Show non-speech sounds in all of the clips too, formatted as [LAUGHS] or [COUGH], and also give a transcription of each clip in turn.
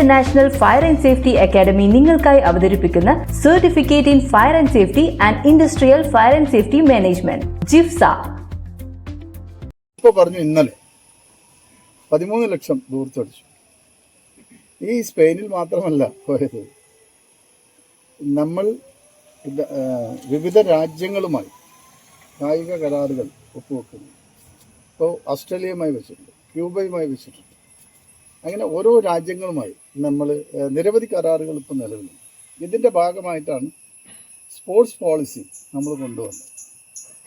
International fire and safety academy നിങ്ങൾക്കായി അവതരിപ്പിക്കുന്ന certificate in fire and safety and industrial fire and safety management ജിഫ്സ. ഇപ്പോൾ പറഞ്ഞു ഇന്നലെ പതിമൂന്ന് ലക്ഷം ദൂർത്തടിച്ചു. ഈ സ്പെയിനിൽ മാത്രമല്ല പോയത്. നമ്മൾ വിവിധ രാജ്യങ്ങളുമായി കായിക കരാറുകൾ ഒപ്പുവെക്കുന്നു. ഇപ്പോൾ ഓസ്ട്രേലിയയുമായി വെച്ചിട്ടുണ്ട് ക്യൂബയുമായി വെച്ചിട്ടുണ്ട്. അങ്ങനെ ഓരോ രാജ്യങ്ങളുമായി നമ്മൾ നിരവധി കരാറുകൾ ഇപ്പോൾ നിലവിലുണ്ട്. ഇതിന്റെ ഭാഗമായിട്ടാണ് സ്പോർട്സ് പോളിസി നമ്മൾ കൊണ്ടുവന്നത്.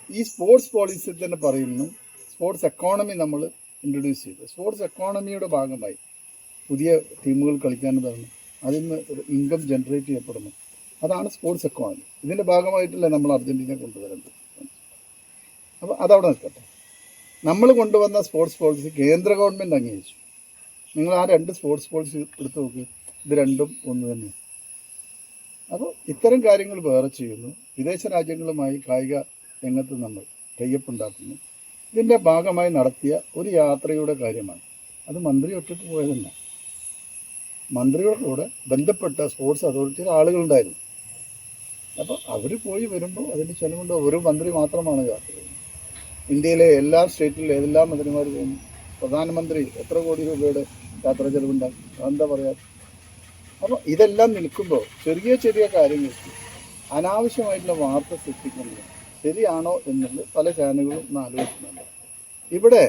ഈ സ്പോർട്സ് പോളിസി തന്നെ പറയുന്നു സ്പോർട്സ് എക്കോണമി നമ്മൾ ഇൻട്രൊഡ്യൂസ് ചെയ്തു. സ്പോർട്സ് എക്കോണമിയുടെ ഭാഗമായി പുതിയ ടീമുകൾ കളിക്കാൻ തുടങ്ങും. അതിൽ നിന്ന് ഇൻകം ജനറേറ്റ് ചെയ്യപ്പെടുന്നു. അതാണ് സ്പോർട്സ് എക്കോണമി. ഇതിന്റെ ഭാഗമായിട്ടല്ലേ നമ്മൾ അർജന്റീന കൊണ്ടുവരുന്നത് അപ്പോൾ അതവിടെ നിൽക്കട്ടെ. നമ്മൾ കൊണ്ടുവന്ന സ്പോർട്സ് പോളിസി കേന്ദ്ര ഗവൺമെന്റ് അംഗീകരിച്ചു. നിങ്ങൾ ആ രണ്ട് സ്പോർട്സ് പോളിസി എടുത്തു നോക്ക്. ഇത് രണ്ടും ഒന്ന് തന്നെ. അപ്പോൾ ഇത്തരം കാര്യങ്ങൾ വേറെ ചെയ്യുന്നു. വിദേശ രാജ്യങ്ങളുമായി കായിക രംഗത്ത് നമ്മൾ ടൈപ്പ് ഉണ്ടാക്കുന്നു ഇതിന്റെ ഭാഗമായി നടത്തിയ ഒരു യാത്രയുടെ കാര്യമാണ്. അത് മന്ത്രി ഒറ്റയ്ക്ക് പോയതല്ല. മന്ത്രിയുടെ കൂടെ ബന്ധപ്പെട്ട സ്പോർട്സ് അതോറിറ്റിയിൽ ആളുകളുണ്ടായിരുന്നു. അപ്പോൾ അവർ പോയി വരുമ്പോൾ അതിന്റെ ചെലവുണ്ട് ഒരു മന്ത്രി മാത്രമാണ് യാത്ര ചെയ്യുന്നത്. ഇന്ത്യയിലെ എല്ലാ സ്റ്റേറ്റിലും എല്ലാ മന്ത്രിമാർ പോകുന്നു? പ്രധാനമന്ത്രി എത്ര കോടി രൂപയുടെ യാത്രാ ചെലവുണ്ടാകും എന്താ പറയാ? അപ്പോൾ ഇതെല്ലാം നിൽക്കുമ്പോൾ ചെറിയ ചെറിയ കാര്യങ്ങൾക്ക് അനാവശ്യമായിട്ടുള്ള വാർത്ത സൃഷ്ടിക്കുന്നത് ശരിയാണോ എന്നുള്ളത് പല ചാനലുകളും ഒന്ന് ആലോചിക്കുന്നുണ്ട്. ഇവിടെ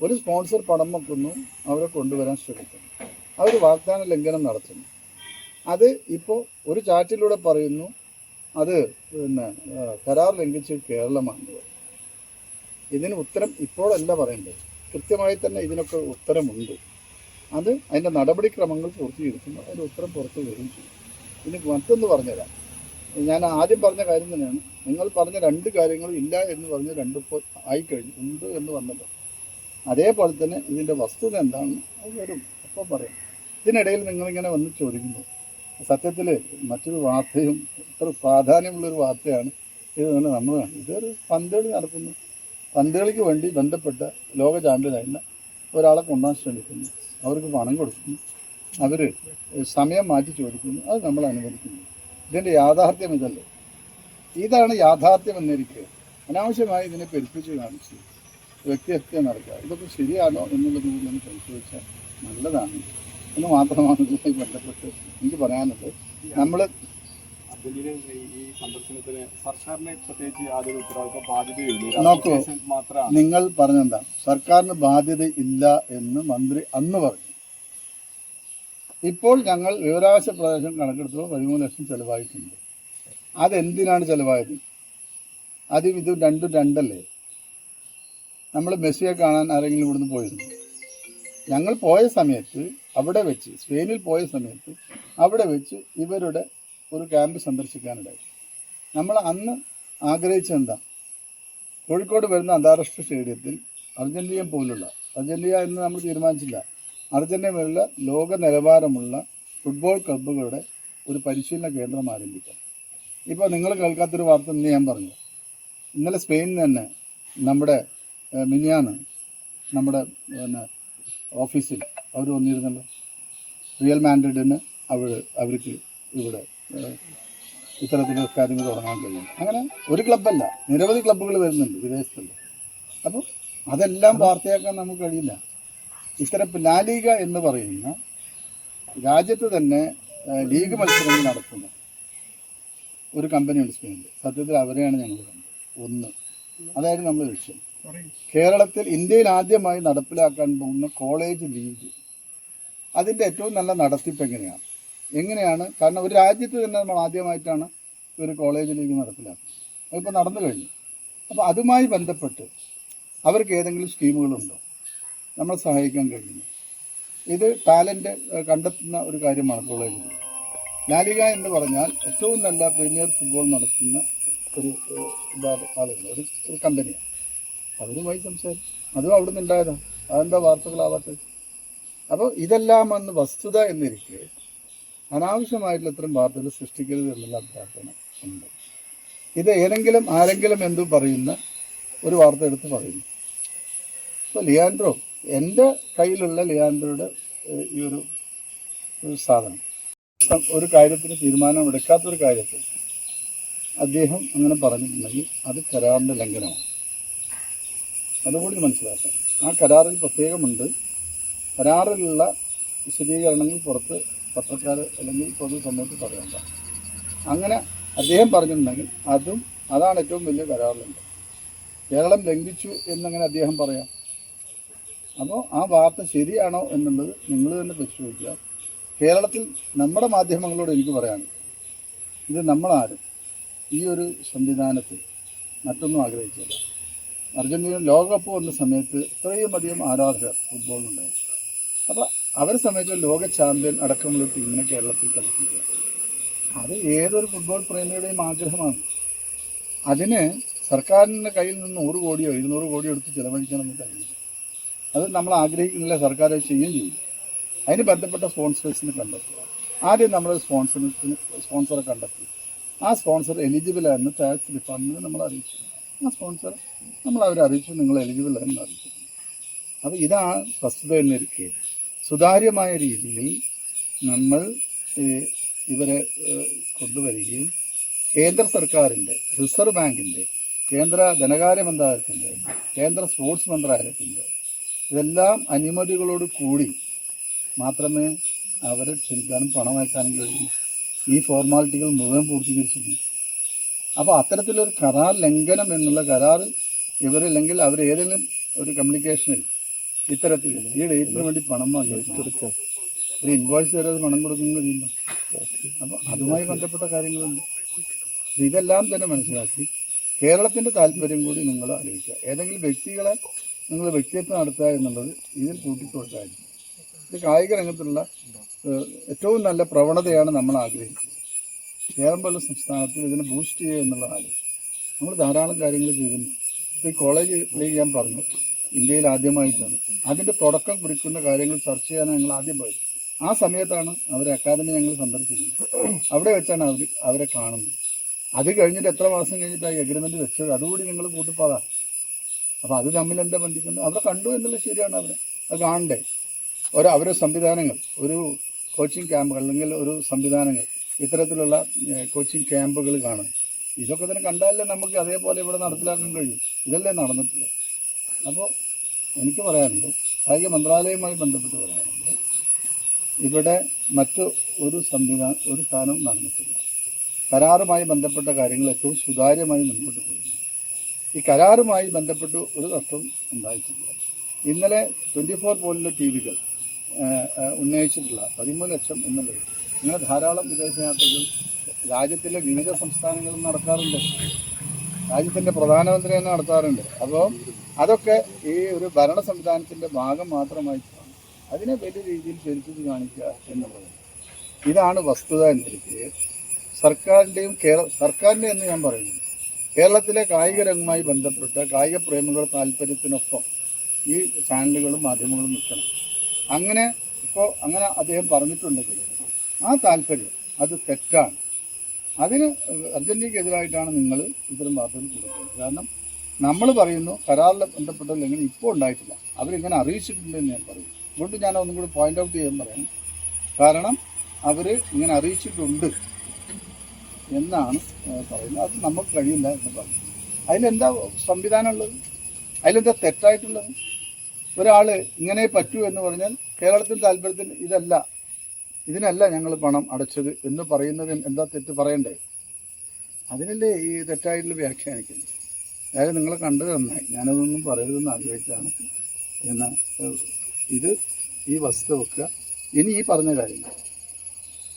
ഒരു സ്പോൺസർ പണം വെക്കുന്നു അവരെ കൊണ്ടുവരാൻ ശ്രമിക്കുന്നു. അവർ വാഗ്ദാന ലംഘനം നടത്തുന്നു. അത് ഇപ്പോൾ ഒരു ചാറ്റിലൂടെ പറയുന്നു അത് പിന്നെ കരാർ ലംഘിച്ച് കേരളമാണ് ഇതിന് ഉത്തരം ഇപ്പോഴല്ല പറയേണ്ടത്. കൃത്യമായി തന്നെ ഇതിനൊക്കെ ഉത്തരമുണ്ട്. അത് അതിന്റെ നടപടിക്രമങ്ങൾ പൂർത്തീകരിക്കുമ്പോൾ അതിന്റെ ഉത്തരം പുറത്തു വരും ചെയ്യും. ഇനി മറ്റൊന്ന് പറഞ്ഞുതരാം. ഞാൻ ആദ്യം പറഞ്ഞ കാര്യം തന്നെയാണ്. നിങ്ങൾ പറഞ്ഞ രണ്ട് കാര്യങ്ങളും ഇല്ല എന്ന് പറഞ്ഞ് രണ്ട് ആയിക്കഴിഞ്ഞു. ഉണ്ട് എന്ന് വന്നല്ലോ. അതേപോലെ തന്നെ ഇതിന്റെ വസ്തുത എന്താണെന്ന് അത് വരും. അപ്പോൾ പറയാം. ഇതിനിടയിൽ നിങ്ങളിങ്ങനെ വന്ന് ചോദിക്കുന്നു. സത്യത്തിൽ മറ്റൊരു വാർത്തയും ഇത്ര പ്രാധാന്യമുള്ളൊരു വാർത്തയാണ് ഇത് തന്നെ നമ്മൾ ഇതൊരു പന്തളി നടക്കുന്നു. പന്തുകളിക്ക് വേണ്ടി ബന്ധപ്പെട്ട ലോക ചാമ്പ്യനായിരുന്ന ഒരാളെ കൊണ്ടുപോകാൻ ശ്രമിക്കുന്നു. അവർക്ക് പണം കൊടുക്കുന്നു. അവർ സമയം മാറ്റി ചോദിക്കുന്നു. അത് നമ്മൾ അനുവദിക്കുന്നു. ഇതിന്റെ യാഥാർത്ഥ്യം ഇതല്ലേ. ഇതാണ് യാഥാർത്ഥ്യം എന്നിരിക്കുക അനാവശ്യമായി ഇതിനെ പെരുപ്പിച്ച് കാണിച്ച് വ്യക്തിഹത്യ നടക്കുക. ഇതൊക്കെ ശരിയാണോ എന്നുള്ളത് കൂടി ഒന്ന് പരിശോധിച്ചാൽ നല്ലതാണ്. എന്ന് മാത്രമാണ് ഇതുമായി ബന്ധപ്പെട്ട് എനിക്ക് പറയാനുള്ളത്. നമ്മൾ അർജന്റീന ഈ- ഈ സന്ദർശനത്തിന് സർക്കാരിന് പ്രത്യേകിച്ച് യാതൊരു ഉത്തരവാദിത്ത ബാധ്യതയില്ല നോക്കൂ. മാത്രമാണ്. നിങ്ങൾ പറഞ്ഞെന്താ? സർക്കാരിന് ബാധ്യത ഇല്ല എന്ന് മന്ത്രി അന്ന് പറഞ്ഞു. ഇപ്പോൾ ഞങ്ങൾ വിവരാവകാശ പ്രദേശം കണക്കെടുത്തപ്പോൾ പതിമൂന്ന് ലക്ഷം ചെലവായിട്ടുണ്ട്. അതെന്തിനാണ് ചെലവായത്? അതും ഇതും രണ്ടും രണ്ടല്ലേ? നമ്മൾ മെസ്സിയെ കാണാൻ ആരെങ്കിലും ഇവിടുന്ന് പോയിരുന്നു? ഞങ്ങൾ പോയ സമയത്ത് അവിടെ വെച്ച് സ്പെയിനിൽ പോയ സമയത്ത് അവിടെ വെച്ച് ഇവരുടെ ഒരു ക്യാമ്പ് സന്ദർശിക്കാനിടയായി നമ്മൾ അന്ന് ആഗ്രഹിച്ചെന്താ കോഴിക്കോട് വരുന്ന അന്താരാഷ്ട്ര സ്റ്റേഡിയത്തിൽ അർജന്റീന പോലുള്ള അർജന്റീന എന്ന് നമ്മൾ തീരുമാനിച്ചില്ല. അർജന്റീന പോലുള്ള ലോക നിലവാരമുള്ള ഫുട്ബോൾ ക്ലബ്ബുകളുടെ ഒരു പരിശീലന കേന്ദ്രം ആരംഭിക്കാം. ഇപ്പോൾ നിങ്ങൾ കേൾക്കാത്തൊരു വാർത്ത ഇന്ന് ഞാൻ പറഞ്ഞു. ഇന്നലെ സ്പെയിനിൽ തന്നെ നമ്മുടെ മിനിയാണ് നമ്മുടെ പിന്നെ ഓഫീസിൽ അവർ വന്നിരുന്നല്ലോ. റിയൽ മാൻഡ്രിഡിന് അവർ അവർക്ക് ഇവിടെ ഇത്തരത്തിലുള്ള കാര്യങ്ങൾ തുടങ്ങാൻ കഴിയും. അങ്ങനെ ഒരു ക്ലബ്ബല്ല. നിരവധി ക്ലബ്ബുകൾ വരുന്നുണ്ട് വിദേശത്തുള്ള. അപ്പോൾ അതെല്ലാം വാർത്തയാക്കാൻ നമുക്ക് കഴിയില്ല. ഇത്തരം ലാലിക എന്ന് പറയുന്ന രാജ്യത്ത് തന്നെ ലീഗ് മത്സരങ്ങൾ നടത്തുന്ന ഒരു കമ്പനിയുണ്ട് സ്പെയിനിൽ. സത്യത്തിൽ അവരെയാണ് ഞങ്ങൾ കണ്ടത്. ഒന്ന്. അതായിരുന്നു നമ്മുടെ ലക്ഷ്യം. കേരളത്തിൽ ഇന്ത്യയിൽ ആദ്യമായി നടപ്പിലാക്കാൻ പോകുന്ന കോളേജ് ലീഗ്. അതിന്റെ ഏറ്റവും നല്ല നടത്തിപ്പ് എങ്ങനെയാണ്? എങ്ങനെയാണ്? കാരണം ഒരു രാജ്യത്ത് തന്നെ നമ്മൾ ആദ്യമായിട്ടാണ് ഒരു കോളേജിലേക്ക് നടപ്പിലാക്കുന്നത്. അതിപ്പോൾ നടന്നു കഴിഞ്ഞു. അപ്പോൾ അതുമായി ബന്ധപ്പെട്ട് അവർക്ക് ഏതെങ്കിലും സ്കീമുകളുണ്ടോ? നമ്മളെ സഹായിക്കാൻ കഴിയുന്നു ഇത് ടാലന്റ് കണ്ടെത്തുന്ന ഒരു കാര്യമാണ് കോളേജിൽ ലാലിക എന്ന് പറഞ്ഞാൽ ഏറ്റവും നല്ല പ്രീമിയർ ഫുട്ബോൾ നടത്തുന്ന ഒരു ആളുകൾ ഒരു ഒരു കമ്പനിയാണ് അവരുമായി സംസാരിച്ചു. അതും അവിടെ നിന്ന് ഉണ്ടായതാണ് അതെന്താ വാർത്തകളാവാത്തത്? അപ്പോൾ ഇതെല്ലാം അന്ന് വസ്തുത എന്നിരിക്കെ അനാവശ്യമായിട്ടുള്ള ഇത്തരം വാർത്തകൾ സൃഷ്ടിക്കരുത് എന്നുള്ള അഭ്യർത്ഥന ഉണ്ട്. ഇത് ഏതെങ്കിലും ആരെങ്കിലും എന്തു പറയുന്ന ഒരു വാർത്ത എടുത്ത് പറയുന്നു. അപ്പോൾ ലിയാൻഡ്രോ എന്റെ കയ്യിലുള്ള ലിയാൻഡ്രോയുടെ ഈ ഒരു സാധനം. ഒരു കാര്യത്തിന് തീരുമാനം എടുക്കാത്തൊരു കാര്യത്തിൽ അദ്ദേഹം അങ്ങനെ പറഞ്ഞിട്ടുണ്ടെങ്കിൽ അത് കരാറിന്റെ ലംഘനമാണ്. അതുകൂടി മനസ്സിലാക്കാം. ആ കരാറിൽ പ്രത്യേകമുണ്ട്. കരാറിലുള്ള വിശദീകരണങ്ങൾ പുറത്ത് പത്രക്കാർ അല്ലെങ്കിൽ പൊതുസമൂഹത്തിൽ പറയണ്ട അങ്ങനെ അദ്ദേഹം പറഞ്ഞിട്ടുണ്ടെങ്കിൽ അതും അതാണ് ഏറ്റവും വലിയ കരാറിലുണ്ട്. കേരളം ലംഘിച്ചു എന്നങ്ങനെ അദ്ദേഹം പറയാം. അപ്പോൾ ആ വാർത്ത ശരിയാണോ എന്നുള്ളത് നിങ്ങൾ തന്നെ പരിശോധിക്കുക. കേരളത്തിൽ നമ്മുടെ മാധ്യമങ്ങളോട് എനിക്ക് പറയാൻ ഇത് നമ്മളാരും ഈ ഒരു സംവിധാനത്തിൽ മറ്റൊന്നും ആഗ്രഹിച്ചില്ല. അർജന്റീന ലോകകപ്പ് വന്ന സമയത്ത് ഇത്രയും അധികം ആരാധകർ ഫുട്ബോളിനുണ്ടായിരുന്നു അപ്പോൾ അവരെ സമയത്ത് ലോക ചാമ്പ്യൻ അടക്കമുള്ള ടീമിനെ കേരളത്തിൽ കളിപ്പിക്കുക. അത് ഏതൊരു ഫുട്ബോൾ പ്രേമിയുടെയും ആഗ്രഹമാണ്. അതിന് സർക്കാരിന്റെ കയ്യിൽ നിന്ന് നൂറ് കോടിയോ ഇരുന്നൂറ് കോടിയോ എടുത്ത് ചിലവഴിക്കണമെന്ന് കഴിയില്ല അത് നമ്മൾ ആഗ്രഹിക്കുന്നില്ല സർക്കാർ അത് ചെയ്യുകയും ചെയ്യും. അതിന് ബന്ധപ്പെട്ട സ്പോൺസേഴ്സിന് കണ്ടെത്തുക. ആദ്യം നമ്മൾ സ്പോൺസറിന് സ്പോൺസറെ കണ്ടെത്തി ആ സ്പോൺസർ എലിജിബിൾ ആയിരുന്നു. ടാക്സ് ഡിപ്പാർട്ട്മെന്റ് നമ്മൾ അറിയിച്ചു. ആ സ്പോൺസർ നമ്മൾ അവരെ അറിയിച്ചു. നിങ്ങൾ എലിജിബിൾ ആയിരുന്നു അറിയിച്ചു. അപ്പോൾ ഇതാണ് വസ്തുത എന്നിരിക്കെ സുതാര്യമായ രീതിയിൽ നമ്മൾ ഇവരെ കൊണ്ടുവരികയും കേന്ദ്ര സർക്കാരിന്റെ റിസർവ് ബാങ്കിന്റെ കേന്ദ്ര ധനകാര്യ മന്ത്രാലയത്തിന്റെ കേന്ദ്ര സ്പോർട്സ് മന്ത്രാലയത്തിന്റെ ഇതെല്ലാം അനുമതികളോട് കൂടി മാത്രമേ അവരെ ക്ഷണിക്കാനും പണം അയക്കാനും കഴിയൂ ഈ ഫോർമാലിറ്റികൾ മുഴുവൻ പൂർത്തീകരിച്ചിട്ടുണ്ട്. അപ്പോൾ അത്തരത്തിലൊരു കരാർ ലംഘനം എന്നുള്ള കരാറിൽ ഇവരില്ലെങ്കിൽ അവരേതെങ്കിലും ഒരു കമ്മ്യൂണിക്കേഷനിൽ ഇത്തരത്തിൽ ഈ ഡേറ്റിന് വേണ്ടി പണം വാങ്ങി ഒരു ഇൻവോയ്സ് തരാതെ പണം കൊടുക്കുന്നത് കഴിയില്ല അപ്പോൾ അതുമായി ബന്ധപ്പെട്ട കാര്യങ്ങളുണ്ട്. ഇതെല്ലാം തന്നെ മനസ്സിലാക്കി കേരളത്തിന്റെ താല്പര്യം കൂടി നിങ്ങൾ ആലോചിക്കുക. ഏതെങ്കിലും വ്യക്തികളെ നിങ്ങൾ വ്യക്തിത്വം നടത്തുക എന്നുള്ളത് ഇതിൽ കൂട്ടിക്കൊടുത്തായിരിക്കും ഇത് കായിക രംഗത്തുള്ള ഏറ്റവും നല്ല പ്രവണതയാണ് നമ്മൾ ആഗ്രഹിച്ചത് കേരളം പോലുള്ള സംസ്ഥാനത്തിൽ ഇതിനെ ബൂസ്റ്റ് ചെയ്യുക എന്നുള്ളതാണ്. നമ്മൾ ധാരാളം കാര്യങ്ങൾ ഇപ്പോൾ ഈ കോളേജിലേക്ക് ഞാൻ പറഞ്ഞു. ഇന്ത്യയിൽ ആദ്യമായിട്ടാണ്. അതിന്റെ തുടക്കം കുറിക്കുന്ന കാര്യങ്ങൾ ചർച്ച ചെയ്യാനാണ് ഞങ്ങൾ ആദ്യം പോയത്. ആ സമയത്താണ് അവരെ അക്കാദമി ഞങ്ങൾ സന്ദർശിക്കുന്നത്. അവിടെ വെച്ചാണ് അവർ അവരെ കാണുന്നത്. അത് കഴിഞ്ഞിട്ട് എത്ര മാസം കഴിഞ്ഞിട്ട് ആ അഗ്രിമെന്റ് വെച്ചത്? അതുകൂടി നിങ്ങൾ കൂട്ടിപ്പോകാം അപ്പോൾ അത് തമ്മിൽ എന്താ ബന്ധിക്കുന്നത്? അവിടെ കണ്ടു എന്നുള്ളത് ശരിയാണ് അവരെ. അത് കാണണ്ടേ? ഒരു അവരെ സംവിധാനങ്ങൾ ഒരു കോച്ചിങ് ക്യാമ്പുകൾ അല്ലെങ്കിൽ ഒരു സംവിധാനങ്ങൾ ഇത്തരത്തിലുള്ള കോച്ചിങ് ക്യാമ്പുകൾ കാണും ഇതൊക്കെ തന്നെ കണ്ടാലേ നമുക്ക് അതേപോലെ ഇവിടെ നടപ്പിലാക്കാൻ കഴിയും. ഇതല്ലേ നടന്നിട്ടില്ല അപ്പോൾ എനിക്ക് പറയാനുണ്ട് കായിക മന്ത്രാലയവുമായി ബന്ധപ്പെട്ട് പറയാനുണ്ട് ഇവിടെ മറ്റു ഒരു സംവിധാന ഒരു സ്ഥാനവും നടന്നിട്ടില്ല. കരാറുമായി ബന്ധപ്പെട്ട കാര്യങ്ങൾ ഏറ്റവും സുതാര്യമായി മുൻപോട്ട് പോകുന്നു ഈ കരാറുമായി ബന്ധപ്പെട്ട് ഒരു നഷ്ടം ഉണ്ടായിട്ടില്ല. ഇന്നലെ ട്വന്റി ഫോർ പോലുള്ള ടി വികൾ ഉന്നയിച്ചിട്ടുള്ള പതിമൂന്ന് ലക്ഷം എന്നുള്ളത് ഇങ്ങനെ ധാരാളം വിദേശയാത്രകൾ രാജ്യത്തിലെ വിവിധ സംസ്ഥാനങ്ങളിൽ നടത്താറുണ്ട് രാജ്യത്തിന്റെ പ്രധാനമന്ത്രി തന്നെ നടത്താറുണ്ട്. അപ്പോൾ അതൊക്കെ ഈ ഒരു ഭരണ സംവിധാനത്തിന്റെ ഭാഗം മാത്രമായി കാണും. അതിനെ വലിയ രീതിയിൽ ചരിച്ചു കാണിക്കുക എന്നുള്ളത്. ഇതാണ് വസ്തുത എന്നിരിക്കെ. സർക്കാരിന്റെയും കേരള സർക്കാരിന്റെ എന്ന് ഞാൻ പറയുന്നു. കേരളത്തിലെ കായിക രംഗവുമായി ബന്ധപ്പെട്ട കായിക പ്രേമികളുടെ താല്പര്യത്തിനൊപ്പം ഈ ചാനലുകളും മാധ്യമങ്ങളും നിൽക്കണം. അങ്ങനെ ഇപ്പോൾ അങ്ങനെ അദ്ദേഹം പറഞ്ഞിട്ടുണ്ടെങ്കിൽ ആ താല്പര്യം അത് തെറ്റാണ്. അതിന് അർജന്റീനയ്ക്കെതിരായിട്ടാണ് നിങ്ങൾ ഇത്തരം വാർത്തകൾ കൊടുക്കുന്നത്. കാരണം നമ്മൾ പറയുന്നു കരാറിൽ ബന്ധപ്പെട്ട ലംഘനം ഇപ്പോൾ ഉണ്ടായിട്ടില്ല. അവരിങ്ങനെ അറിയിച്ചിട്ടുണ്ടെന്ന് ഞാൻ പറയും. അതുകൊണ്ട് ഞാൻ ഒന്നും കൂടി പോയിന്റ് ഔട്ട് ചെയ്യാൻ പറയാം കാരണം അവർ ഇങ്ങനെ അറിയിച്ചിട്ടുണ്ട് എന്നാണ് പറയുന്നത്. അത് നമുക്ക് കഴിയില്ല എന്ന് പറഞ്ഞു അതിലെന്താ സംവിധാനമുള്ളത്? അതിലെന്താ തെറ്റായിട്ടുള്ളത്? ഒരാൾ ഇങ്ങനെ പറ്റൂ എന്ന് പറഞ്ഞാൽ കേരളത്തിന്റെ താല്പര്യത്തിന് ഇതല്ല. ഇതിനല്ല ഞങ്ങൾ പണം അടച്ചത് എന്ന് പറയുന്നതിന് എന്താ തെറ്റ് പറയണ്ടേ? അതിനല്ലേ ഈ തെറ്റായിട്ടുള്ള വ്യാഖ്യാനിക്കുന്നത്? അതായത് നിങ്ങളെ കണ്ടത് നന്നായി ഞാനതൊന്നും പറയരുതെന്ന് ആഗ്രഹിച്ചാണ് എന്നാൽ ഇത് ഈ വസ്തു വെക്കുക. ഇനി ഈ പറഞ്ഞ കാര്യങ്ങൾ.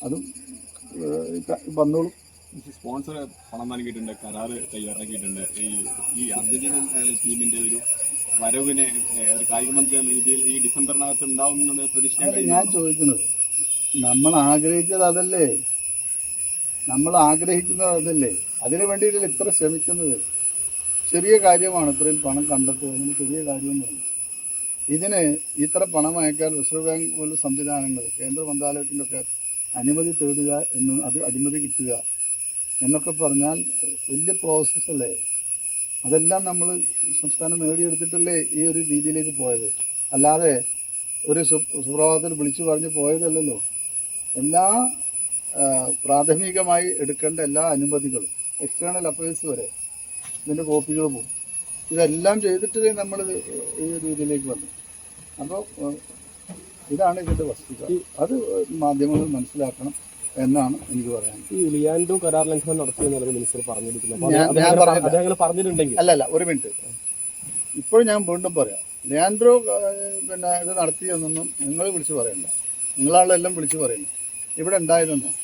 അതും വന്നോളൂ. സ്പോൺസർ പണം നൽകിയിട്ടുണ്ട് കരാറ് തയ്യാറാക്കിയിട്ടുണ്ട്. ഈ ഈ അർജന്റീനൻ ടീമിന്റെ ഒരു വരവിനെ ഒരു കായിക മന്ത്രി രീതിയിൽ ഈ ഡിസംബറിനകത്ത് ഉണ്ടാവും പ്രതീക്ഷിക്കാൻ ഞാൻ ചോദിക്കുന്നത് നമ്മൾ ആഗ്രഹിച്ചത് അതല്ലേ? നമ്മൾ ആഗ്രഹിക്കുന്നത് അതല്ലേ? അതിനു വേണ്ടിയിട്ടല്ലേ ഇത്ര ശ്രമിക്കുന്നത്? ചെറിയ കാര്യമാണ് ഇത്രയും പണം കണ്ടെത്തുക അതിന് ചെറിയ പറഞ്ഞു ഇതിന് ഇത്ര പണം അയക്കാൻ റിസർവ് ബാങ്ക് പോലുള്ള സംവിധാനങ്ങൾ കേന്ദ്ര മന്ത്രാലയത്തിന്റെ ഒക്കെ അനുമതി തേടുക എന്ന് അത് അനുമതി കിട്ടുക എന്നൊക്കെ പറഞ്ഞാൽ വലിയ പ്രോസസ്സല്ലേ അതെല്ലാം നമ്മൾ സംസ്ഥാനം നേടിയെടുത്തിട്ടല്ലേ ഈ ഒരു രീതിയിലേക്ക് പോയത്? അല്ലാതെ ഒരു സുപ്രഭാതത്തിൽ വിളിച്ചു പറഞ്ഞ് പോയതല്ലല്ലോ. എല്ലാ പ്രാഥമികമായി എടുക്കേണ്ട എല്ലാ അനുമതികളും എക്സ്റ്റേണൽ അഫയേഴ്സ് വരെ ഇതിന്റെ കോപ്പികൾ പോകും. ഇതെല്ലാം ചെയ്തിട്ടേ നമ്മൾ ഈ രീതിയിലേക്ക് വന്നു. അപ്പോൾ ഇതാണ് ഇതിന്റെ വസ്തുത. അത് മാധ്യമങ്ങൾ മനസ്സിലാക്കണം എന്നാണ് എനിക്ക് പറയാൻ ഈ ലിയാൻഡോ കരാർ ലംഘനം നടത്തിയെന്നുള്ളത് മിനിസ്റ്റർ പറഞ്ഞിരിക്കുന്നത് പറഞ്ഞിട്ടുണ്ടെങ്കിൽ. പറഞ്ഞിട്ടുണ്ടെങ്കിൽ അല്ലല്ല ഒരു മിനിറ്റ്. ഇപ്പോൾ ഞാൻ വീണ്ടും പറയാം. ലിയാൻഡ്രോ പിന്നെ ഇത് നടത്തിയെന്നൊന്നും നിങ്ങൾ വിളിച്ചു പറയണ്ട. നിങ്ങളാളെല്ലാം വിളിച്ചു പറയുന്നു ഇവിടെ ഉണ്ടായതെന്നാണ്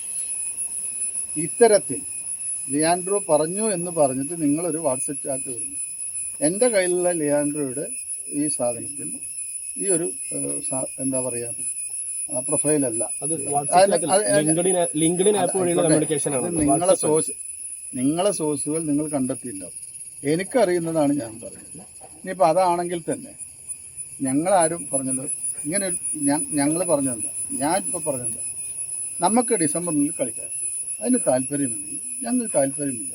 ഇത്തരത്തിൽ ലിയാൻഡ്രോ പറഞ്ഞു എന്ന് പറഞ്ഞിട്ട് നിങ്ങളൊരു വാട്സപ്പ് ചാറ്റ് വരുന്നു. എന്റെ കയ്യിലുള്ള ലിയാൻഡ്രോയുടെ ഈ സാധനത്തിൽ ഈ ഒരു എന്താ പറയുക പ്രൊഫൈലല്ല നിങ്ങളെ സോഴ്സ് നിങ്ങളെ സോഴ്സുകൾ നിങ്ങൾ കണ്ടെത്തിയിട്ടുണ്ടാവും എനിക്കറിയുന്നതാണ് ഞാൻ പറയുന്നത്. ഇനിയിപ്പോൾ അതാണെങ്കിൽ തന്നെ ഞങ്ങളാരും പറഞ്ഞത് ഇങ്ങനെ ഒരു ഞങ്ങൾ പറഞ്ഞിട്ടുണ്ട് ഞാൻ ഇപ്പോൾ പറഞ്ഞത് നമുക്ക് ഡിസംബറിൽ കളിക്കാം. അതിന് താല്പര്യമുണ്ടെങ്കിൽ ഞങ്ങൾ താല്പര്യമില്ല.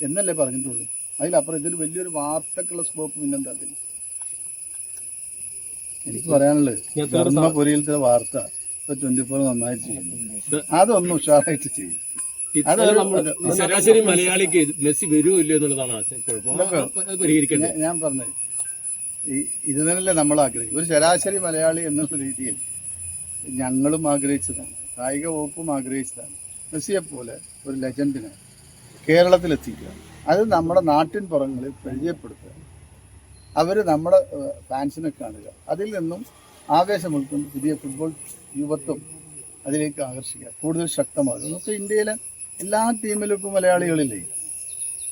എന്നല്ലേ പറഞ്ഞിട്ടുള്ളൂ. അതിലപ്പുറം ഇതൊരു വലിയൊരു വാർത്തക്കുള്ള സ്കോപ്പ് പിന്നെന്താ അതിൽ എനിക്ക് പറയാനുള്ളത് ധർമ്മപുരിയിലത്തെ വാർത്ത ഇപ്പൊ ട്വന്റി ഫോർ നന്നായി ചെയ്യുന്നു. അതൊന്നും ഉഷാറായിട്ട് ചെയ്യും. ശരാശരി മലയാളിക്ക് മെസ്സി വരുമോ ഇല്ലയോ എന്നുള്ളതാണ് ഞാൻ- ഞാൻ പറഞ്ഞത് ഈ ഇത് തന്നെയല്ലേ നമ്മൾ ആഗ്രഹിക്കും ഒരു ശരാശരി മലയാളി എന്നുള്ള രീതിയിൽ ഞങ്ങളും ആഗ്രഹിച്ചതാണ്. കായിക വകുപ്പും ആഗ്രഹിച്ചതാണ്. മെസ്സിയെ പോലെ ഒരു ലെജൻഡിനെ കേരളത്തിലെത്തിക്കുക. അത് നമ്മുടെ നാട്ടിൻ പുറങ്ങളിൽ പരിചയപ്പെടുത്തുക. അവർ നമ്മുടെ ഫാൻസിനെ കാണുക. അതിൽ നിന്നും ആവേശം ഉൾക്കൊണ്ട് പുതിയ ഫുട്ബോൾ യുവത്വം അതിലേക്ക് ആകർഷിക്കുക. കൂടുതൽ ശക്തമാകും നമുക്ക് ഇന്ത്യയിലെ എല്ലാ ടീമിലും ഇപ്പോൾ മലയാളികളില്ലേ?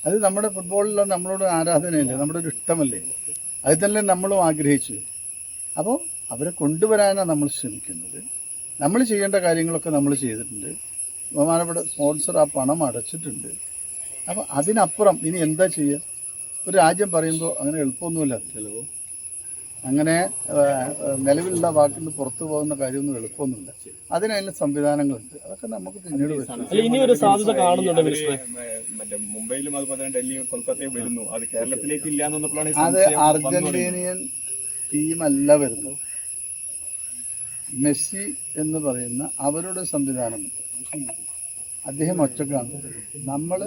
അത് നമ്മുടെ ഫുട്ബോളിലുള്ള നമ്മളോട് ആരാധനയല്ലേ? നമ്മുടെ ഒരു ഇഷ്ടമല്ലേ? അത് തന്നെ നമ്മളും ആഗ്രഹിച്ചു. അപ്പോൾ അവരെ കൊണ്ടുവരാനാണ് നമ്മൾ ശ്രമിക്കുന്നത്. നമ്മൾ ചെയ്യേണ്ട കാര്യങ്ങളൊക്കെ നമ്മൾ ചെയ്തിട്ടുണ്ട്. ബഹുമാനപ്പെട്ട സ്പോൺസർ ആ പണം അടച്ചിട്ടുണ്ട്. അപ്പോൾ അതിനപ്പുറം ഇനി എന്താ ചെയ്യുക ഒരു രാജ്യം പറയുമ്പോൾ അങ്ങനെ എളുപ്പമൊന്നുമില്ല ചിലവ്. അങ്ങനെ നിലവിലുള്ള വാക്കിൽ നിന്ന് പുറത്തു പോകുന്ന കാര്യമൊന്നും എളുപ്പമൊന്നുമില്ല. അതിനതിന് സംവിധാനങ്ങളുണ്ട്. അതൊക്കെ നമുക്ക് പിന്നീട് മറ്റേ മുംബൈയിലും അതുപോലെ തന്നെ കൊൽക്കത്തയും വരുന്നു. അത് കേരളത്തിലേക്ക് ഇല്ല അത് അർജന്റീനിയൻ ടീമല്ല വരുന്നത്. മെസ്സി എന്ന് പറയുന്ന അവരുടെ സംവിധാനമുണ്ട്. അദ്ദേഹം ഒറ്റക്കാണ്. നമ്മൾ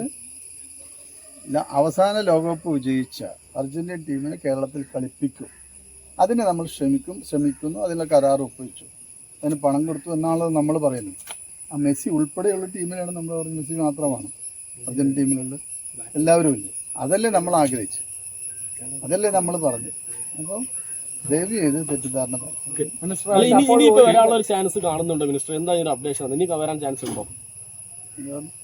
അവസാന ലോകകപ്പ് വിജയിച്ച അർജന്റീൻ ടീമിനെ കേരളത്തിൽ കളിപ്പിക്കും. അതിന് നമ്മൾ ശ്രമിക്കും ശ്രമിക്കുന്നു അതിനുള്ള കരാർ ഒപ്പുവെച്ചു അതിന് പണം കൊടുത്തു എന്നാണ് നമ്മൾ പറയുന്നത്. ആ മെസ്സി ഉൾപ്പെടെയുള്ള ടീമിലാണ് നമ്മൾ പറയുന്നത് മെസ്സി മാത്രമാണ് അർജന്റീൻ ടീമിലുള്ള എല്ലാവരും ഇല്ലേ? അതല്ലേ നമ്മൾ ആഗ്രഹിച്ചു അതല്ലേ നമ്മൾ പറഞ്ഞു അപ്പോൾ ഒരു ചാൻസ് കാണുന്നുണ്ട് മിനിസ്റ്റർ. അപ്ഡേഷൻ ഇനി വരാൻ ചാൻസ് ഉണ്ടോ?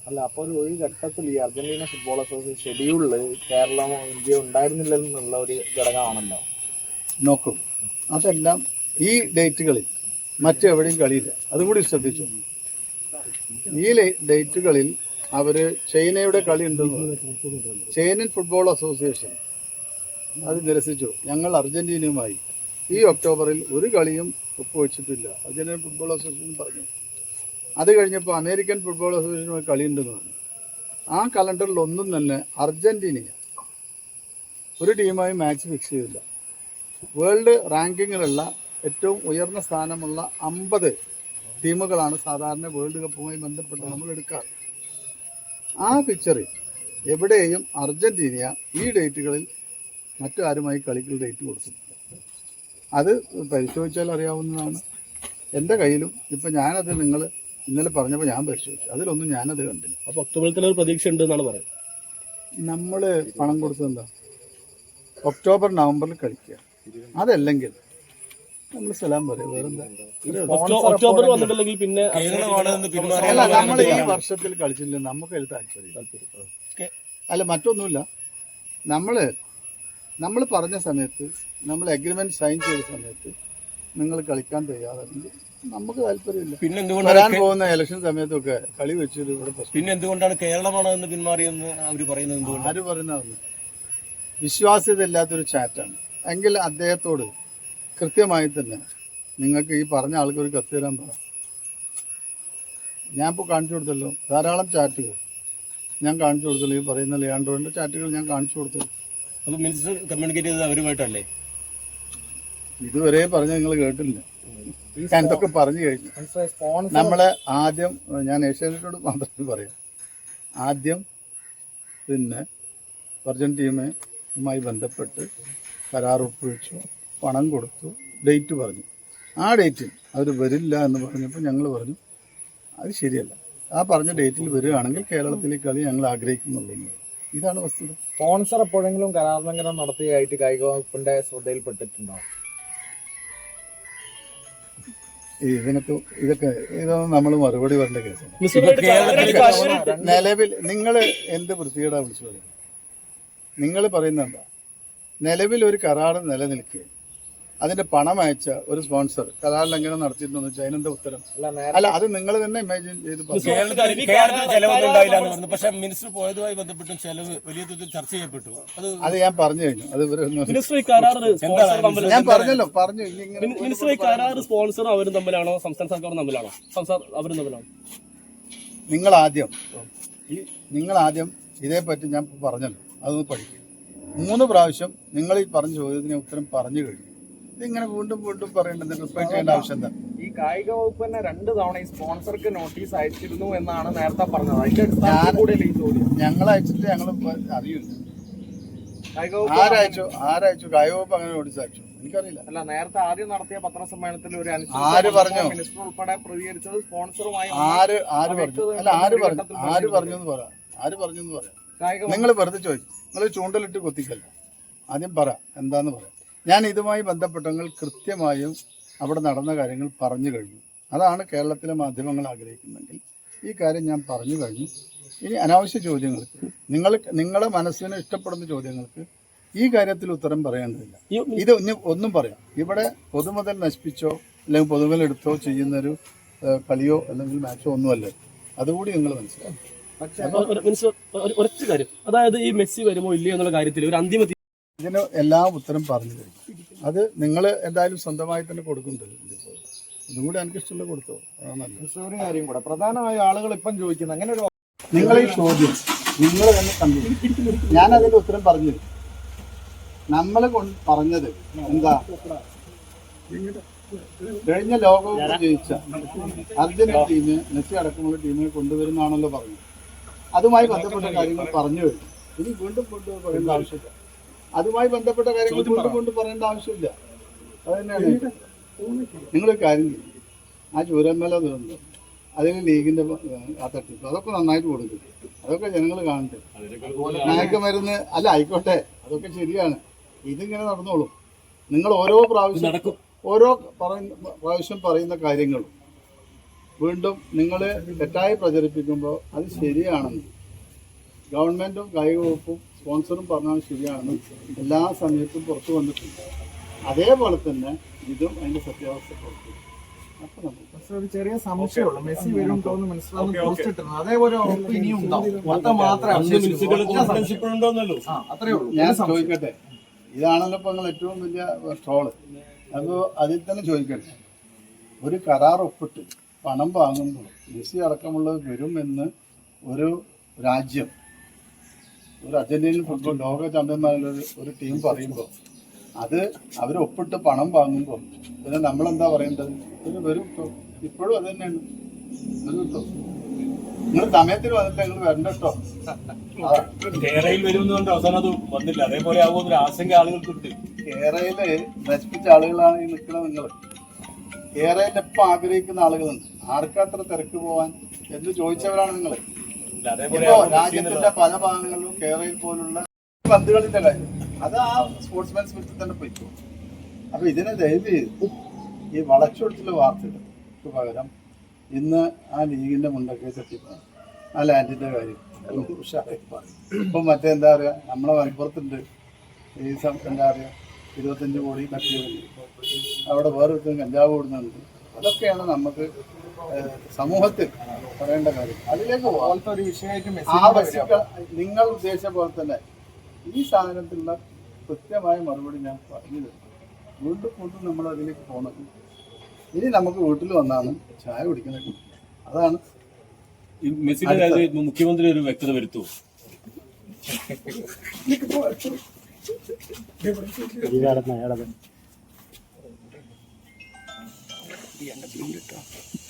അല്ല അപ്പോൾ ഒരു ഒരു ഘട്ടത്തിൽ ഈ അർജന്റീന ഫുട്ബോൾ അസോസിയേഷൻ ഷെഡ്യൂളിൽ കേരളമോ ഇന്ത്യയോ ഉണ്ടായിരുന്നില്ലെന്നുള്ള ഒരു ഘടകമാണല്ലോ. നോക്കും. അതെല്ലാം ഈ ഡേറ്റുകളിൽ മറ്റെവിടെയും കളിയില്ല. അതുകൂടി ശ്രദ്ധിച്ചു. ഈ ഡേറ്റുകളിൽ അവർ ചൈനയുടെ കളി ഉണ്ടെന്ന് ചൈനൻ ഫുട്ബോൾ അസോസിയേഷൻ അത് നിരസിച്ചു. ഞങ്ങൾ അർജന്റീനയുമായി ഈ ഒക്ടോബറിൽ ഒരു കളിയും ഒപ്പുവെച്ചിട്ടില്ല. അർജന്റീന ഫുട്ബോൾ അസോസിയേഷൻ പറഞ്ഞു. അത് കഴിഞ്ഞപ്പോൾ അമേരിക്കൻ ഫുട്ബോൾ അസോസിയേഷനുമായി കളിയുണ്ടെന്ന് പറഞ്ഞു. ആ കലണ്ടറിൽ ഒന്നും തന്നെ അർജന്റീനയെ ഒരു ടീമായി മാച്ച് ഫിക്സ് ചെയ്തില്ല. വേൾഡ് റാങ്കിങ്ങിലുള്ള ഏറ്റവും ഉയർന്ന സ്ഥാനമുള്ള അമ്പത് ടീമുകളാണ് സാധാരണ വേൾഡ് കപ്പുമായി ബന്ധപ്പെട്ട് നമ്മൾ എടുക്കാറ്. ആ പിക്ചറിൽ എവിടെയും അർജന്റീന ഈ ഡേറ്റുകളിൽ മറ്റാരുമായി കളിക്കൽ ഡേറ്റ് കൊടുത്തിട്ടില്ല. അത് പരിശോധിച്ചാൽ അറിയാവുന്നതാണ്. എന്റെ കയ്യിലും ഇപ്പം ഞാനത് നിങ്ങൾ ഇന്നലെ പറഞ്ഞപ്പോൾ ഞാൻ പരിശോധിച്ചു. അതിലൊന്നും ഞാനത് കണ്ടില്ല. അപ്പോൾ ഒക്ടോബറിൽ ഒരു പ്രതീക്ഷ ഉണ്ട് എന്നാണ് പറയുന്നത്. നമ്മൾ പണം കൊടുത്തെന്താ എന്താ? ഒക്ടോബർ നവംബറിൽ കളിക്കുക അതല്ലെങ്കിൽ നമ്മൾ സലാം പറയും. വേറെന്താ? പിന്നെ അല്ല നമ്മൾ ഈ വർഷത്തിൽ കളിച്ചില്ല. നമുക്ക് അതിൽ താല്പര്യം. അല്ല മറ്റൊന്നുമില്ല. നമ്മൾ നമ്മൾ പറഞ്ഞ സമയത്ത് നമ്മൾ അഗ്രിമെന്റ് സൈൻ ചെയ്ത സമയത്ത് നിങ്ങൾ കളിക്കാൻ തയ്യാറല്ലെങ്കിൽ നമുക്ക് താല്പര്യമില്ല. പിന്നെ വരാൻ എന്തുകൊണ്ടാണ് പോകുന്ന ഇലക്ഷൻ സമയത്തൊക്കെ കളി വെച്ചിട്ട് ഇവിടെ പ്രശ്നം. പിന്നെ എന്തുകൊണ്ടാണ് കേരളമാണ് എന്ന് പിന്മാറിയെന്ന് അവർ പറയുന്നത് ആര് പറയുന്നതാണ്? വിശ്വാസ്യത ഇല്ലാത്തൊരു ചാറ്റാണ്. എങ്കിൽ അദ്ദേഹത്തോട് കൃത്യമായി തന്നെ നിങ്ങൾക്ക് ഈ പറഞ്ഞ ആൾക്ക് ഒരു കത്ത് തരാൻ പറ. ഞാൻ ഇപ്പോൾ കാണിച്ചു കൊടുത്തല്ലോ. ധാരാളം ചാറ്റുകൾ ഞാൻ കാണിച്ചു കൊടുത്തല്ലോ. ഈ പറയുന്ന ലിയാൻഡ്രോന്റെ ചാറ്റുകൾ ഞാൻ കാണിച്ചു കൊടുത്തു അപ്പോൾ മിനിസ്റ്റർ കമ്മ്യൂണിക്കേറ്റ് ചെയ്തത് അവരുമായിട്ടല്ലേ? ഇതുവരെ പറഞ്ഞ നിങ്ങൾ കേട്ടില്ല ഞാൻ ഇതൊക്കെ പറഞ്ഞു കഴിഞ്ഞു. നമ്മളെ ആദ്യം ഞാൻ ഏഷ്യാനെറ്റോട് മാത്രമേ പറയാം. ആദ്യം പിന്നെ വർജൻ ടീമുമായി ബന്ധപ്പെട്ട് കരാർ ഒപ്പുവെച്ചു പണം കൊടുത്തു ഡേറ്റ് പറഞ്ഞു. ആ ഡേറ്റിൽ അവർ വരില്ല എന്ന് പറഞ്ഞപ്പോൾ ഞങ്ങൾ പറഞ്ഞു അത് ശരിയല്ല. ആ പറഞ്ഞ ഡേറ്റിൽ വരികയാണെങ്കിൽ കേരളത്തിലെ കളി ഞങ്ങൾ ആഗ്രഹിക്കുന്നുള്ളൂ. ഇതാണ് വസ്തുത. സ്പോൺസർ എപ്പോഴെങ്കിലും കരാർ ലംഘനം നടത്തിയതായിട്ട് കായിക വകുപ്പിന്റെ ശ്രദ്ധയിൽപ്പെട്ടിട്ടുണ്ടോ? ഇതിനൊക്കെ ഇതൊക്കെ ഇതൊന്നും നമ്മൾ മറുപടി പറയേണ്ട കേസാണ് നിലവിൽ നിങ്ങൾ എന്ത് വൃത്തികേടാ വിളിച്ചു പറയുന്നത്? നിങ്ങൾ പറയുന്നത് എന്താ? നിലവിൽ ഒരു കരാറ് നിലനിൽക്കുക അതിന്റെ പണം അയച്ച ഒരു സ്പോൺസർ കലാലംഘനം നടത്തിയിട്ടുണ്ടെന്ന് വെച്ചാൽ അതിനെന്താ ഉത്തരം? അല്ല അല്ല അത് നിങ്ങൾ തന്നെ ഇമാജിൻ ചെയ്ത് പക്ഷേ മിനിസ്റ്റർ പോയതുമായി ബന്ധപ്പെട്ടും ചെലവ് വലിയ തോതിൽ ചർച്ച ചെയ്യപ്പെട്ടു. അത് അത് ഞാൻ പറഞ്ഞു കഴിഞ്ഞു. അത് ഞാൻ പറഞ്ഞല്ലോ പറഞ്ഞു. മിനിസ്റ്റർ സ്പോൺസറും അവരും തമ്മിലാണോ? സംസ്ഥാന സർക്കാരും തമ്മിലാണോ? സംസ്ഥാന അവരും തമ്മിലാണോ? നിങ്ങൾ ആദ്യം ഈ നിങ്ങൾ ആദ്യം ഇതേപ്പറ്റി ഞാൻ പറഞ്ഞല്ലോ. അതൊന്ന് പഠിക്കും. മൂന്ന് പ്രാവശ്യം നിങ്ങൾ ഈ പറഞ്ഞ ചോദ്യത്തിന് ഉത്തരം പറഞ്ഞു കഴിഞ്ഞു. ഇതിങ്ങനെ വീണ്ടും വീണ്ടും പറയേണ്ടത് റിപ്പീറ്റ് ചെയ്യേണ്ട ആവശ്യം എന്താ ഈ കായിക വകുപ്പ് തന്നെ രണ്ട് തവണ ഈ സ്പോൺസർക്ക് നോട്ടീസ് അയച്ചിരുന്നു എന്നാണ് നേരത്തെ പറഞ്ഞത്. അതിന്റെ അടിസ്ഥാനത്തിൽ കൂടിയല്ലേ ഈ ചോദ്യം ഞങ്ങൾ അയച്ചിട്ട് ഞങ്ങൾ അറിയില്ല കായിക വകുപ്പ് ആരയച്ചു ആരയച്ചു കായവകുപ്പ് അങ്ങനെ നോട്ടീസ് അയച്ചു. എനിക്കറിയില്ല. അല്ല നേരത്തെ ആദ്യം നടത്തിയ പത്രസമ്മേളനത്തിൽ ഒരു അനിശ്ചിത ആര് പറഞ്ഞു? മിനിസ്റ്റർ ഉൾപ്പെടെ പ്രതികരിച്ചത് സ്പോൺസറുമായി ആര് ആര് പറഞ്ഞു? അല്ല ആര് പറഞ്ഞു? ആര് പറഞ്ഞു പറഞ്ഞു എന്ന് പറ. ആര് പറഞ്ഞു എന്ന് പറയാം കായിക വകുപ്പ് നിങ്ങൾ വെറുതെ ചോദിച്ചു. നിങ്ങൾ ചൂണ്ടലിട്ട് കൊത്തിക്കല്ല? ആദ്യം പറ. എന്താന്ന് പറയാം ഞാൻ ഇതുമായി ബന്ധപ്പെട്ടങ്ങൾ കൃത്യമായും അവിടെ നടന്ന കാര്യങ്ങൾ പറഞ്ഞു കഴിഞ്ഞു. അതാണ് കേരളത്തിലെ മാധ്യമങ്ങൾ ആഗ്രഹിക്കുന്നതെങ്കിൽ ഈ കാര്യം ഞാൻ പറഞ്ഞു കഴിഞ്ഞു. ഇനി അനാവശ്യ ചോദ്യങ്ങൾക്ക് നിങ്ങൾ നിങ്ങളുടെ മനസ്സിന് ഇഷ്ടപ്പെടുന്ന ചോദ്യങ്ങൾക്ക് ഈ കാര്യത്തിൽ ഉത്തരം പറയേണ്ടതില്ല. ഇത് ഒന്നും പറയാം. ഇവിടെ പൊതുമുതൽ നശിപ്പിച്ചോ അല്ലെങ്കിൽ പൊതുമുതൽ എടുത്തോ ചെയ്യുന്നൊരു കളിയോ അല്ലെങ്കിൽ മാച്ചോ ഒന്നുമല്ല. അതുകൂടി നിങ്ങൾ മനസ്സിലാക്കും ഒരൊറ്റ കാര്യം. അതായത് ഈ മെസ്സി വരുമോ ഇല്ലയോ എന്നുള്ള കാര്യത്തിൽ ഒരു അന്തിമ ഇതിന് എല്ലാ ഉത്തരം പറഞ്ഞു കഴിഞ്ഞു അത് നിങ്ങൾ എന്തായാലും സ്വന്തമായി തന്നെ കൊടുക്കുന്നുണ്ട് ഇതും കൂടി എനിക്ക് ഇഷ്ടമുള്ള കൊടുത്തോ ഒരു കാര്യം കൂടെ. പ്രധാനമായും ആളുകൾ ഇപ്പം ചോദിക്കുന്നത് അങ്ങനെ ഒരു നിങ്ങൾ ഈ ചോദ്യം നിങ്ങൾ തന്നെ കണ്ടു. ഞാൻ അതിന്റെ ഉത്തരം പറഞ്ഞു നമ്മൾ പറഞ്ഞത് എന്താ? കഴിഞ്ഞ ലോകകപ്പ് ജയിച്ച അർജന്റീന ടീമ് മെസ്സി അടക്കമുള്ള ടീമിനെ കൊണ്ടുവരുന്നാണല്ലോ പറഞ്ഞു അതുമായി ബന്ധപ്പെട്ട കാര്യങ്ങൾ പറഞ്ഞു കഴിഞ്ഞു ഇനി വീണ്ടും കൊണ്ടുപോകേണ്ട പറയേണ്ട ആവശ്യമില്ല. അതുമായി ബന്ധപ്പെട്ട കാര്യങ്ങൾ വീണ്ടും കൊണ്ട് പറയേണ്ട ആവശ്യമില്ല. അത് തന്നെയാണ് നിങ്ങൾ കാര്യം ചെയ്യും. ആ ചൂരന്മല ദുരന്തം അതിന് ലീഗിന്റെ അതൊക്കെ ആ തട്ടിപ്പ് അതൊക്കെ നന്നായിട്ട് കൊടുക്കും. അതൊക്കെ ജനങ്ങൾ കാണട്ടെ. മയക്കുമരുന്ന് അല്ല ആയിക്കോട്ടെ. അതൊക്കെ ശരിയാണ്. ഇതിങ്ങനെ നടന്നോളും. നിങ്ങൾ ഓരോ പ്രാവശ്യം നടക്കും. ഓരോ പറയുന്ന പ്രാവശ്യം പറയുന്ന കാര്യങ്ങളും വീണ്ടും നിങ്ങൾ തെറ്റായി പ്രചരിപ്പിക്കുമ്പോൾ അത് ശരിയാണെന്ന്. ഗവൺമെന്റും കായിക വകുപ്പും സ്പോൺസറും പറഞ്ഞാൽ ശരിയാണെന്ന് എല്ലാ സമയത്തും പുറത്തു വന്നിട്ടുണ്ട്. അതേപോലെ തന്നെ ഇതും അതിന്റെ സത്യാവസ്ഥ പുറത്തു ചെറിയ സംശയമുള്ളൂ. മെസ്സി വരും തോന്നുന്നു മനസ്സിലാവുന്ന അതേപോലെ ഉറപ്പ് ഇനിയും അത്രേ ഉള്ളൂ. ഞാൻ ചോദിക്കട്ടെ? ഇതാണല്ലോ ഇപ്പൊ നിങ്ങൾ ഏറ്റവും വലിയ ട്രോൾ അപ്പോൾ അതിൽ തന്നെ ചോദിക്കട്ടെ? ഒരു കരാർ ഒപ്പിട്ട് പണം വാങ്ങുമ്പോൾ മെസ്സി അടക്കമുള്ളത് വരുമെന്ന് ഒരു രാജ്യം ഒരു അർജന്റീനൻ ഫുട്ബോൾ ലോക ചാമ്പ്യന്മാരുടെ ഒരു- ടീം പറയുമ്പോൾ അത് അവർ ഒപ്പിട്ട് പണം വാങ്ങുമ്പോൾ പിന്നെ നമ്മളെന്താ പറയേണ്ടത്? ഒരു വരും കേട്ടോ ഇപ്പോഴും അത് തന്നെയാണ്. വരും കേട്ടോ നിങ്ങൾ സമയത്തിന് വന്നിട്ട് നിങ്ങൾ വരണ്ട കേട്ടോ [LAUGHS] കേരളയിൽ വരുമെന്നുകൊണ്ട് അവസാനം അത് വന്നില്ല. അതേപോലെ ആകുമെന്നൊരു ആശങ്ക ആളുകൾക്കുണ്ട്. കേരളയിൽ നശിപ്പിച്ച ആളുകളാണ് ഈ നിൽക്കുന്നത് നിങ്ങൾ കേരളയിൽ എപ്പോൾ ആഗ്രഹിക്കുന്ന ആളുകളുണ്ട്? ആർക്കത്ര തിരക്ക് പോവാൻ? എന്ന് ചോദിച്ചവരാണ് നിങ്ങൾ ഇപ്പോ രാജ്യത്തിന്റെ പല ഭാഗങ്ങളിലും കേരളയിൽ പോലുള്ള പന്തുകളിന്റെ കാര്യം. അത് ആ സ്പോർട്സ്മാൻ സ്പിരിറ്റിൽ തന്നെ പോയിക്കോ അപ്പൊ ഇതിനെ ദയവ് ചെയ്ത് ഈ വളച്ചൊടുത്തുള്ള വാർത്തകൾക്ക് പകരം ഇന്ന് ആ ലീഗിന്റെ മുണ്ടൊക്കെ തട്ടിപ്പോ ആ ലാൻഡിന്റെ കാര്യം. ഉഷാറായി പറയും. ഇപ്പൊ മറ്റേ എന്താ പറയാ നമ്മളെ മലപ്പുറത്തുണ്ട്. ഈ എന്താ പറയാ ഇരുപത്തഞ്ച് കോടി കട്ടിയുണ്ട്. അവിടെ വേറൊരുത്തും കഞ്ചാവ് ഓടുന്നുണ്ട് അതൊക്കെയാണ് നമുക്ക് സമൂഹത്തിൽ പറയേണ്ട കാര്യം. അതിലേക്ക് പോകാം ഒരു വിഷയമായിട്ട് നിങ്ങൾ ഉദ്ദേശിച്ച പോലെ തന്നെ ഈ സാധനത്തിലുള്ള കൃത്യമായ മറുപടി ഞാൻ പറഞ്ഞു തരും വീണ്ടും വീണ്ടും നമ്മൾ അതിലേക്ക് പോകണം ഇനി നമുക്ക് വീട്ടിൽ വന്നാണ് ചായ കുടിക്കുന്നത്. അതാണ് മുഖ്യമന്ത്രി ഒരു വ്യക്തത വരുത്തുമോ